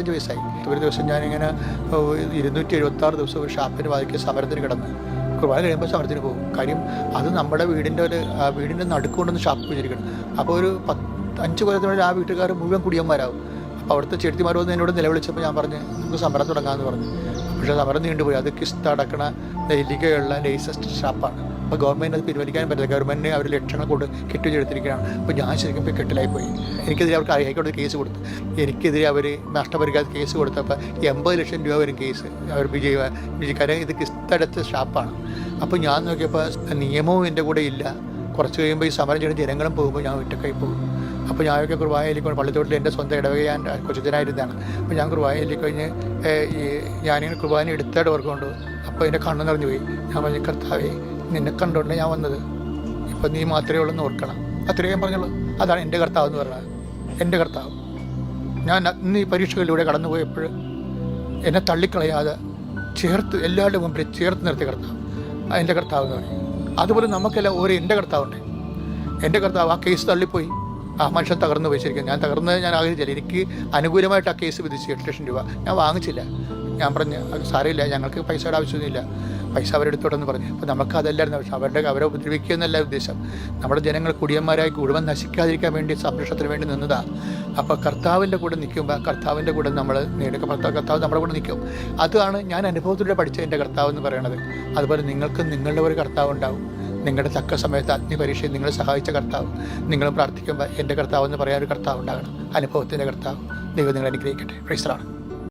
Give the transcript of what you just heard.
അഞ്ച് വയസ്സായി. ഒരു ദിവസം ഞാനിങ്ങനെ ഇരുന്നൂറ്റി എഴുപത്തി ആറ് ദിവസം ഒരു ഷാപ്പിന് വായിക്കുക സമരത്തിന് കിടന്ന്. കുർബാന കഴിയുമ്പോൾ സമരത്തിന് പോകും. കാര്യം അത് നമ്മുടെ വീടിന്റെ ഒരു വീടിന്റെ നടുക്കൊണ്ടൊന്ന് ഷാപ്പ് വെച്ചിരിക്കണം. അപ്പോൾ ഒരു പത്ത് അഞ്ച് കൊല്ലത്തിനുള്ളിൽ ആ വീട്ടുകാർ മുഴുവൻ കുടിയന്മാരാകും അപ്പോൾ അവിടുത്തെ ചെടുത്തിമാർ വന്ന് എന്നോട് നിലവിളിച്ചപ്പോൾ ഞാൻ പറഞ്ഞു നമുക്ക് സമരം തുടങ്ങാമെന്ന് പറഞ്ഞു. പക്ഷേ സമരം നീണ്ടുപോയി. അത് കിസ്ത അടക്കണ നെല്ലിക്കയുള്ള ലേസസ്റ്റ് ഷാപ്പാണ്. അപ്പോൾ ഗവൺമെന്റ് അത് പിൻവലിക്കാൻ പറ്റില്ല. ഗവൺമെന്റിന് അവർ ലക്ഷങ്ങൾ കൊണ്ട് കെട്ടിച്ചെടുത്തിരിക്കുകയാണ്. അപ്പോൾ ഞാൻ ശരിക്കും ഇപ്പോൾ കെട്ടിലായി പോയി എനിക്കെതിരെ അവർക്ക് ഹൈക്കോടതി കേസ് കൊടുത്തു. എനിക്കെതിരെ അവർ നഷ്ടപരിഹാര കേസ് കൊടുത്തപ്പോൾ എൺപത് ലക്ഷം രൂപ വരും കേസ് അവർ വിജയ വിജയക്കാരെ ഇത് കിസ്തടത്ത് ഷാപ്പാണ് അപ്പോൾ ഞാൻ നോക്കിയപ്പോൾ നിയമവും എന്റെ കൂടെ ഇല്ല. കുറച്ച് കഴിയുമ്പോൾ ഈ സമരം ചെയ്യുന്ന ജനങ്ങളും പോകുമ്പോൾ ഞാൻ ഒറ്റക്കായി പോകും. അപ്പോൾ ഞാനൊക്കെ കുർബാനയിലേക്ക് പള്ളിത്തോട്ടിൽ എന്റെ സ്വന്തം ഇടവക ഞാൻ കൊച്ചുതനായിരുന്നതാണ് അപ്പോൾ ഞാൻ കുർബാനയിലേക്ക് കഴിഞ്ഞ് ഞാനിങ്ങനെ കുർബാന എടുത്തായിട്ട് ഓർക്കുകൊണ്ട് അപ്പോൾ എന്റെ കണ്ണ് നിറഞ്ഞു പോയി ഞാൻ പറഞ്ഞു കർത്താവേ നിന്നെ കണ്ടുകൊണ്ട് ഞാൻ വന്നത്. ഇപ്പം നീ മാത്രമേ ഉള്ളൂ എന്ന് ഓർക്കണം. അത്രയും പറഞ്ഞുള്ളൂ. അതാണ് എന്റെ കർത്താവ് എന്ന് പറഞ്ഞത്. എന്റെ കർത്താവ്. ഞാൻ അന്ന് ഈ പരീക്ഷകളിലൂടെ കടന്നുപോയപ്പോൾ എന്നെ തള്ളിക്കളയാതെ ചേർത്ത് എല്ലാവരുടെ മുമ്പിൽ ചേർത്ത് നിർത്തിയ കർത്താവ്. എന്റെ കർത്താവ് എന്ന് പറയും അതുപോലെ നമുക്കെല്ലാം ഓരോ എന്റെ കർത്താവുണ്ട്. എന്റെ കർത്താവ് ആ കേസ് തള്ളിപ്പോയി. ആ മനുഷ്യൻ തകർന്നു വെച്ചിരിക്കുന്നു ഞാൻ തകർന്നത് ഞാൻ ആഗ്രഹിച്ചില്ല. എനിക്ക് അനുകൂലമായിട്ട് ആ കേസ് വിധിച്ചു എട്ട് ലക്ഷം രൂപ. ഞാൻ വാങ്ങിച്ചില്ല. ഞാൻ പറഞ്ഞു സാരമില്ല ഞങ്ങൾക്ക് പൈസയുടെ ആവശ്യമൊന്നുമില്ല. പൈസ അവരെടുത്തോട്ടെന്ന് പറഞ്ഞു. അപ്പോൾ നമുക്ക് അതല്ലായിരുന്നു. പക്ഷേ അവരുടെ അവരെ ഉപദ്രവിക്കുക എന്നല്ല ഉദ്ദേശം. നമ്മുടെ ജനങ്ങൾ കുടിയന്മാരായി കുടുംബം നശിക്കാതിരിക്കാൻ വേണ്ടി സംരക്ഷണത്തിന് വേണ്ടി നിന്നതാണ് അപ്പോൾ കർത്താവിന്റെ കൂടെ നിൽക്കുമ്പോൾ കർത്താവിന്റെ കൂടെ നമ്മൾ നേടുക. കർത്താവ് നമ്മുടെ കൂടെ നിൽക്കും. അതാണ് ഞാൻ അനുഭവത്തിലൂടെ പഠിച്ച എന്റെ കർത്താവ് എന്ന് പറയണത്. അതുപോലെ നിങ്ങൾക്ക് നിങ്ങളുടെ ഒരു കർത്താവ് ഉണ്ടാവും നിങ്ങളുടെ തക്ക സമയത്ത് അഗ്നി പരീക്ഷയിൽ നിങ്ങളെ സഹായിച്ച കർത്താവ്. നിങ്ങൾ പ്രാർത്ഥിക്കുമ്പോൾ എന്റെ കർത്താവ് എന്ന് പറയാൻ ഒരു കർത്താവ് ഉണ്ടാകണം. അനുഭവത്തിന്റെ കർത്താവ്. ദൈവം നിങ്ങൾ അനുഗ്രഹിക്കട്ടെ. പ്രൈസറാണ്